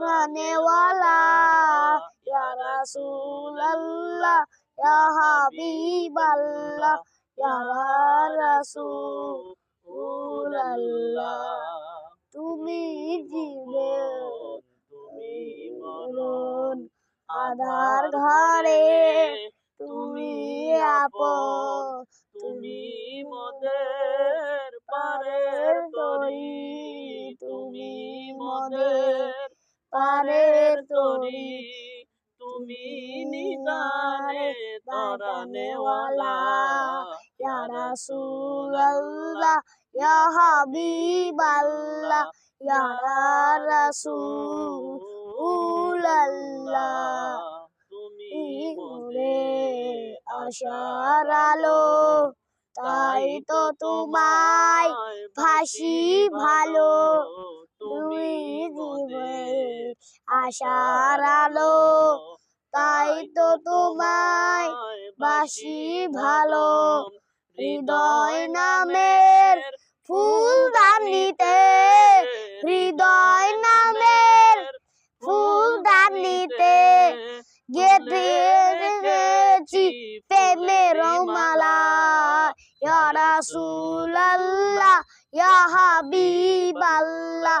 বনানেওয়ালা ইয়া তুমি জীবন তুমি মরণ আধার ঘরে তুমি আপন তুমি মদের পারের পারের তরি তুমি নিদানে তরানেওয়ালা ইয়া রাসূলুল্লাহ ইয়া হাবিবাল্লাহ ইয়া রাসূলুল্লাহ। তুমি মোরে আশার আলো তাই তো তোমায় ভাসি ভালো। তুমি আশার তাই তো তোমায় বাসি ভালো। হৃদয় নামের ফুলদানিতে হৃদয় নামের ফুলদানিতে গেঁথেছি প্রেমের মালা ইয়া রাসূলুল্লাহ, ইয়া হাবিবাল্লাহ